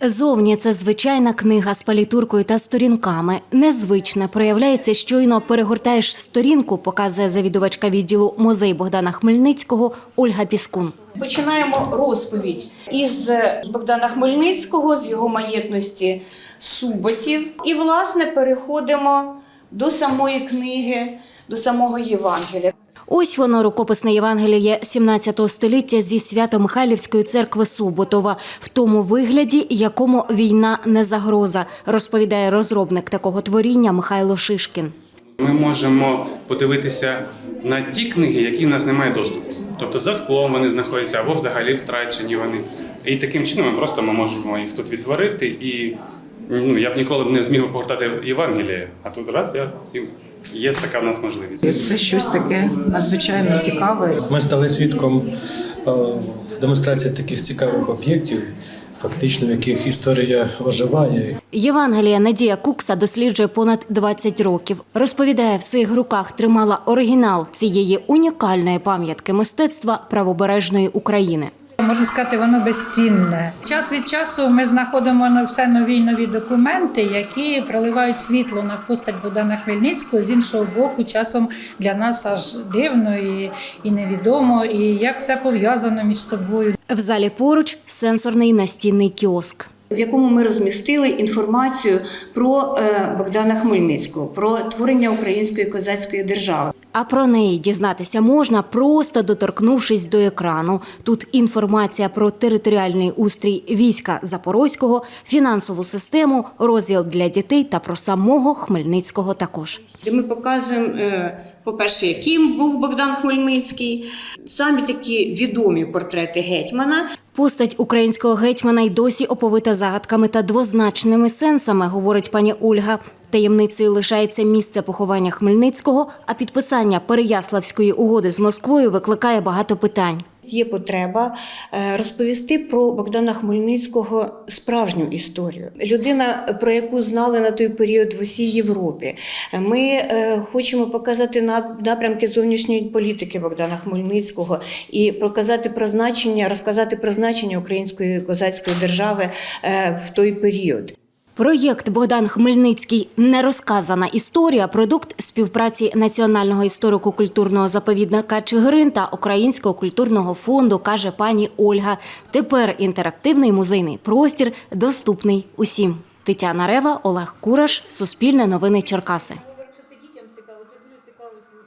Зовні це звичайна книга з палітуркою та сторінками. Незвичне проявляється щойно перегортаєш сторінку, показує завідувачка відділу музей Богдана Хмельницького Ольга Піскун. Починаємо розповідь із Богдана Хмельницького, з його маєтності Суботів. І, власне, переходимо до самої книги, до самого Євангелія. Ось воно рукописне Євангеліє 17 століття зі Свято-Михайлівської церкви Суботова, в тому вигляді, якому війна не загроза, розповідає розробник такого творіння Михайло Шишкін. Ми можемо подивитися на ті книги, які в нас немає доступу. Тобто за склом вони знаходяться або взагалі втрачені вони. І таким чином ми просто ми можемо їх тут відтворити. І ну, я б ніколи не зміг би повертати Євангеліє, а тут раз я є така в нас можливість. Це щось таке надзвичайно цікаве. Ми стали свідком е, демонстрації таких цікавих об'єктів, фактично в яких історія оживає. Євангелія Надія Кукса досліджує понад 20 років. Розповідає, в своїх руках тримала оригінал цієї унікальної пам'ятки мистецтва правобережної України. Можна сказати, воно безцінне. Час від часу ми знаходимо на- все нові й нові документи, які проливають світло на постать Богдана Хмельницького. З іншого боку, часом для нас аж дивно і, і невідомо, і як все пов'язано між собою. В залі поруч сенсорний настінний кіоск. В якому ми розмістили інформацію про е, Богдана Хмельницького, про творення української козацької держави. А про неї дізнатися можна, просто доторкнувшись до екрану. Тут інформація про територіальний устрій війська Запорозького, фінансову систему, розділ для дітей та про самого Хмельницького також. де ми показуємо, е, по-перше, яким був Богдан Хмельницький, самі такі відомі портрети гетьмана. Постать українського гетьмана й досі оповита загадками та двозначними сенсами, говорить пані Ольга. Таємницею лишається місце поховання Хмельницького, а підписання Переяславської угоди з Москвою викликає багато питань. Є потреба е, розповісти про Богдана Хмельницького справжню історію. Людина, про яку знали на той період в усій Європі. Ми е, хочемо показати нап- напрямки зовнішньої політики Богдана Хмельницького і показати про значення, розказати про значення української козацької держави е, в той період. Проєкт Богдан Хмельницький Нерозказана історія продукт співпраці Національного історико-культурного заповідника Чигирин та Українського культурного фонду, каже пані Ольга. Тепер інтерактивний музейний простір доступний усім. Тетяна Рева, Олег Кураш, Суспільне новини Черкаси.